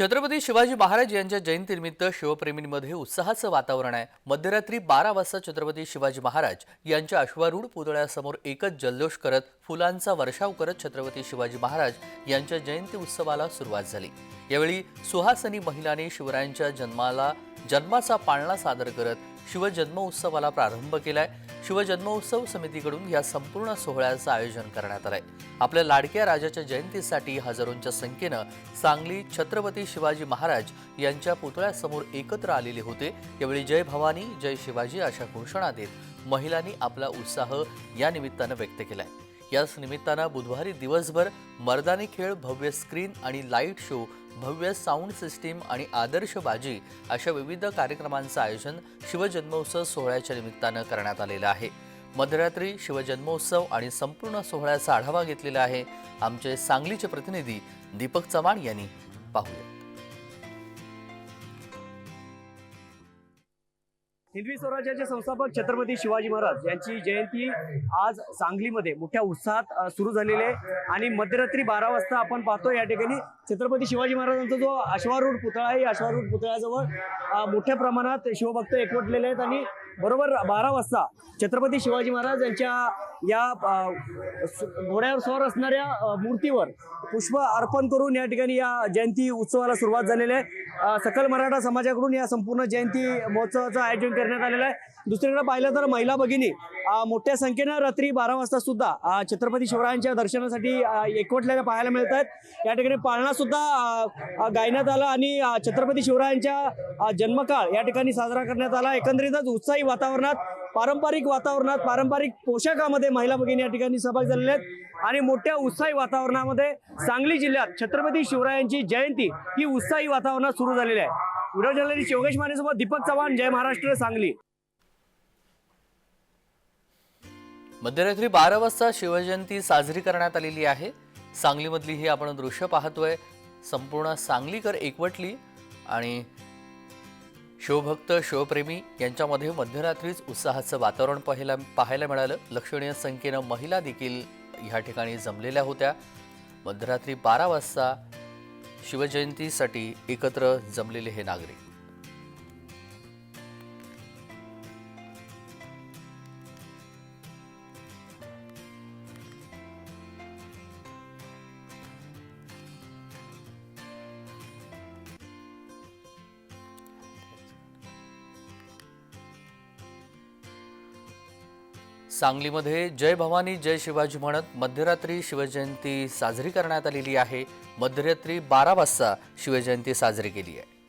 छत्रपती शिवाजी महाराज यांच्या जयंतीनिमित्त शिवप्रेमींमध्ये उत्साहाचं वातावरण आहे. मध्यरात्री बारा वाजता छत्रपती शिवाजी महाराज यांच्या अश्वारूढ पुतळ्यासमोर एकच जल्लोष करत फुलांचा वर्षाव करत छत्रपती शिवाजी महाराज यांच्या जयंती उत्सवाला सुरुवात झाली. यावेळी सुहासनी महिलांनी शिवरायांच्या जन्माला जन्माचा पाळणा सादर करत शिवजन्मोत्सवाला प्रारंभ केलाय. शिवजन्मोत्सव समितीकडून या संपूर्ण सोहळ्याचं आयोजन करण्यात आलंय. आपल्या लाडक्या राजाच्या जयंतीसाठी हजारोंच्या संख्येनं सांगली छत्रपती शिवाजी महाराज यांच्या पुतळ्यासमोर एकत्र आलेले होते. यावेळी जय भवानी जय शिवाजी अशा घोषणा देत महिलांनी आपला उत्साह या निमित्तानं व्यक्त केलाय. याच निमित्तानं बुधवारी दिवसभर मर्दानी खेळ भव्य स्क्रीन आणि लाइट शो भव्य साऊंड सिस्टीम आणि आदर्श बाजी अशा विविध कार्यक्रमांचं आयोजन शिवजन्मोत्सव सोहळ्याच्या निमित्तानं करण्यात आलेलं आहे. मध्यरात्री शिवजन्मोत्सव आणि संपूर्ण सोहळ्याचा आढावा घेतलेला आहे आमचे सांगलीचे प्रतिनिधी दीपक चव्हाण यांनी. पाहूया. हिंदवी स्वराज्याचे संस्थापक छत्रपती शिवाजी महाराज यांची जयंती आज सांगलीमध्ये मोठ्या उत्साहात सुरू झालेली आहे. आणि मध्यरात्री बारा वाजता आपण पाहतो या ठिकाणी छत्रपती शिवाजी महाराजांचा जो अश्वारूढ पुतळा आहे अश्वारूढ पुतळ्याजवळ मोठ्या प्रमाणात शिवभक्त एकवटलेले आहेत. आणि बरोबर बारा वाजता. छत्रपती शिवाजी महाराज यांच्या या घोड्यावर स्वार असणाऱ्या मूर्तीवर पुष्प अर्पण करून या ठिकाणी या जयंती उत्सवाला सुरुवात झालेली आहे. सकल मराठा समाजाकडून या संपूर्ण जयंती महोत्सवाचं आयोजन करण्यात आलेलं आहे. दुसरीकडे पाहिलं तर महिला भगिनी मोठ्या संख्येनं रात्री बारा वाजता सुद्धा छत्रपती शिवरायांच्या दर्शनासाठी एकवटलेल्या पाहायला मिळत आहेत. या ठिकाणी पाळणा सुद्धा गायण्यात आला आणि छत्रपती शिवरायांच्या जन्मकाळ या ठिकाणी साजरा करण्यात आला. एकंदरीतच उत्साही वातावरणात पारंपरिक वातावरणात पारंपरिक पोशाखामध्ये महिला भगिनी या ठिकाणी सहभाग झालेल्या आहेत. आणि मोठ्या उत्साही वातावरणामध्ये सांगली जिल्ह्यात छत्रपती शिवरायांची जयंती ही उत्साही वातावरणात सुरू झालेली आहे. व्हिडिओ जर्नलिस्ट योगेश मानेसोबत दीपक चव्हाण जय महाराष्ट्र सांगली. मध्यरात्री बारा वाजता शिवजयंती साजरी करण्यात आलेली आहे. सांगलीमधली ही आपण दृश्य पाहतोय. संपूर्ण सांगलीकर एकवटली आणि शिवभक्त शिवप्रेमी यांच्यामध्ये मध्यरात्रीच उत्साहाचं वातावरण पाहायला पाहायला मिळालं. लक्षणीय संख्येनं महिला देखील ह्या ठिकाणी जमलेल्या होत्या. मध्यरात्री बारा वाजता शिवजयंतीसाठी एकत्र जमलेले हे नागरिक. सांगलीमध्ये जय भवानी जय शिवाजी म्हणत मध्यरात्री शिवजयंती साजरी करण्यात आलेली आहे. मध्यरात्री बारा वाजता शिवजयंती साजरी केली आहे.